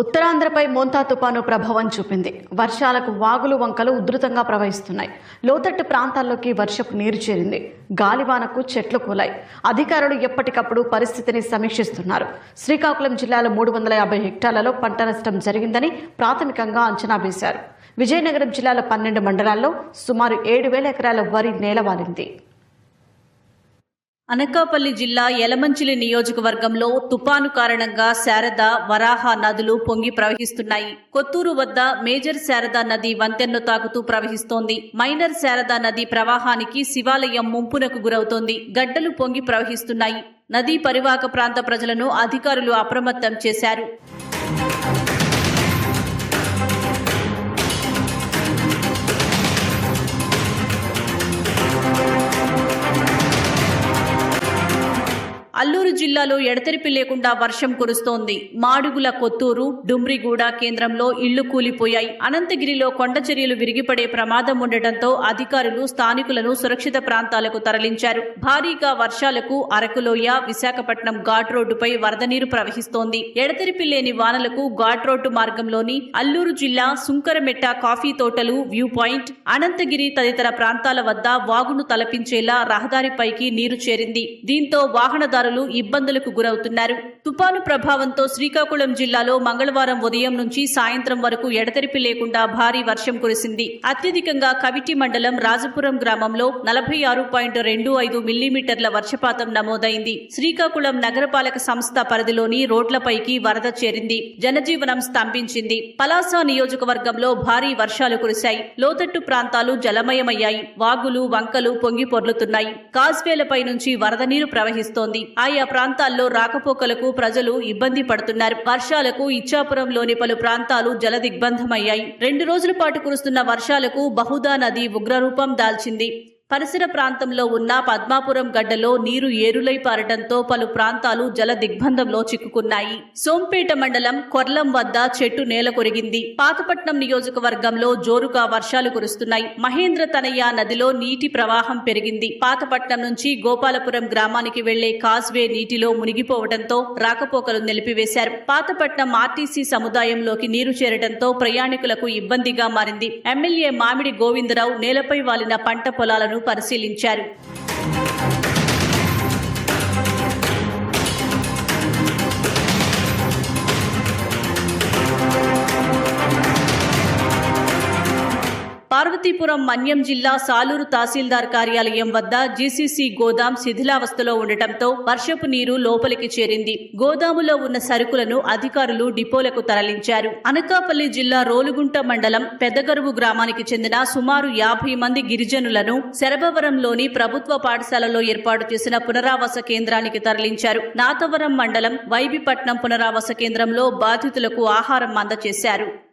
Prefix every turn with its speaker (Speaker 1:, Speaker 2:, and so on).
Speaker 1: ఉత్తరాంధ్రపై మోంతా తుపాను ప్రభావం చూపింది. వర్షాలకు వాగులు వంకలు ఉధృతంగా ప్రవహిస్తున్నాయి. లోతట్టు ప్రాంతాల్లోకి వర్షపు నీరు చేరింది. గాలివానకు చెట్లు కూలాయి. అధికారులు ఎప్పటికప్పుడు పరిస్థితిని సమీక్షిస్తున్నారు. శ్రీకాకుళం జిల్లాలో మూడు వందల యాభై హెక్టార్లలో పంట నష్టం జరిగిందని ప్రాథమికంగా అంచనా వేశారు. విజయనగరం జిల్లాలో పన్నెండు మండలాల్లో సుమారు ఏడు వేల ఎకరాల వరి నేలవాలింది.
Speaker 2: అనకాపల్లి జిల్లా యలమంచిలి నియోజకవర్గంలో తుపాను కారణంగా శారద వరాహ నదులు పొంగి ప్రవహిస్తున్నాయి. కొత్తూరు వద్ద మేజర్ శారదా నది వంతెన్ను తాకుతూ ప్రవహిస్తోంది. మైనర్ శారదా నది ప్రవాహానికి శివాలయం ముంపునకు గురవుతోంది. గడ్డలు పొంగి ప్రవహిస్తున్నాయి. నదీ పరివాహక ప్రాంత ప్రజలను అధికారులు అప్రమత్తం చేశారు. అల్లూరు జిల్లాలో ఎడతెరిపి లేకుండా వర్షం కురుస్తోంది. మాడుగుల కొత్తూరు డుమ్రిగూడ కేంద్రంలో ఇళ్ళు కూలిపోయాయి. అనంతగిరిలో కొండచర్యలు విరిగిపడే ప్రమాదం ఉండటంతో అధికారులు స్థానికులను సురక్షిత ప్రాంతాలకు తరలించారు. భారీగా వర్షాలకు అరకులోయ విశాఖపట్నం ఘాట్ రోడ్డుపై వరద నీరు ప్రవహిస్తోంది. ఎడతెరిపి లేని వానలకు ఘాట్ రోడ్డు మార్గంలోని అల్లూరు జిల్లా సుంకరమెట్ట కాఫీ తోటలు వ్యూ పాయింట్ అనంతగిరి తదితర ప్రాంతాల వద్ద వాగును తలపించేలా రహదారిపైకి నీరు చేరింది. దీంతో వాహనదారు వాహనదారులు ఇబ్బందులకు గురవుతున్నారు. తుపాను ప్రభావంతో శ్రీకాకుళం జిల్లాలో మంగళవారం ఉదయం నుంచి సాయంత్రం వరకు ఎడతెరిపి లేకుండా భారీ వర్షం కురిసింది. అత్యధికంగా కవిటి మండలం రాజపురం గ్రామంలో నలభై ఆరు పాయింట్ రెండు ఐదు మిల్లీమీటర్ల వర్షపాతం నమోదైంది. శ్రీకాకుళం నగరపాలక సంస్థ పరిధిలోని రోడ్లపైకి వరద చేరింది. జనజీవనం స్తంభించింది. పలాస నియోజకవర్గంలో భారీ వర్షాలు కురిశాయి. లోతట్టు ప్రాంతాలు జలమయమయ్యాయి. వాగులు వంకలు పొంగి పొర్లుతున్నాయి. కాజ్వేలపై నుంచి వరద నీరు ప్రవహిస్తోంది. ఆయా ప్రాంతాల్లో రాకపోకలకు ప్రజలు ఇబ్బంది పడుతున్నారు. వర్షాలకు ఇచ్చాపురంలోని పలు ప్రాంతాలు జలదిగ్బంధమయ్యాయి. రెండు రోజుల పాటు కురుస్తున్న వర్షాలకు బహుదా నది ఉగ్రరూపం దాల్చింది. పరిసర ప్రాంతంలో ఉన్న పద్మాపురం గడ్డలో నీరు ఏరులై పారటంతో పలు ప్రాంతాలు జల దిగ్బంధంలో చిక్కుకున్నాయి. సోంపేట మండలం కొర్లం వద్ద చెట్టు నేల కొరిగింది. పాతపట్నం నియోజకవర్గంలో జోరుగా వర్షాలు కురుస్తున్నాయి. మహేంద్ర తనయ్య నదిలో నీటి ప్రవాహం పెరిగింది. పాతపట్నం నుంచి గోపాలపురం గ్రామానికి వెళ్ళే కాజ్వే నీటిలో మునిగిపోవడంతో రాకపోకలు నిలిపివేశారు. పాతపట్నం ఆర్టీసీ సముదాయంలోకి నీరు చేరడంతో ప్రయాణికులకు ఇబ్బందిగా మారింది. ఎమ్మెల్యే మామిడి గోవిందరావు నేలపై వాలిన పంట పొలాలను పరిశీలించారు. పార్వతీపురం మన్యం జిల్లా సాలూరు తహసీల్దార్ కార్యాలయం వద్ద జీసీసీ గోదాం శిథిలావస్థలో ఉండటంతో వర్షపు నీరు లోపలికి చేరింది. గోదాములో ఉన్న సరుకులను అధికారులు డిపోలకు తరలించారు. అనకాపల్లి జిల్లా రోలుగుంట మండలం పెద్దగరువు గ్రామానికి చెందిన సుమారు యాభై మంది గిరిజనులను శరభవరంలోని ప్రభుత్వ పాఠశాలలో ఏర్పాటు చేసిన పునరావాస కేంద్రానికి తరలించారు. నాతవరం మండలం వైబిపట్నం పునరావాస కేంద్రంలో బాధితులకు ఆహారం అందజేశారు.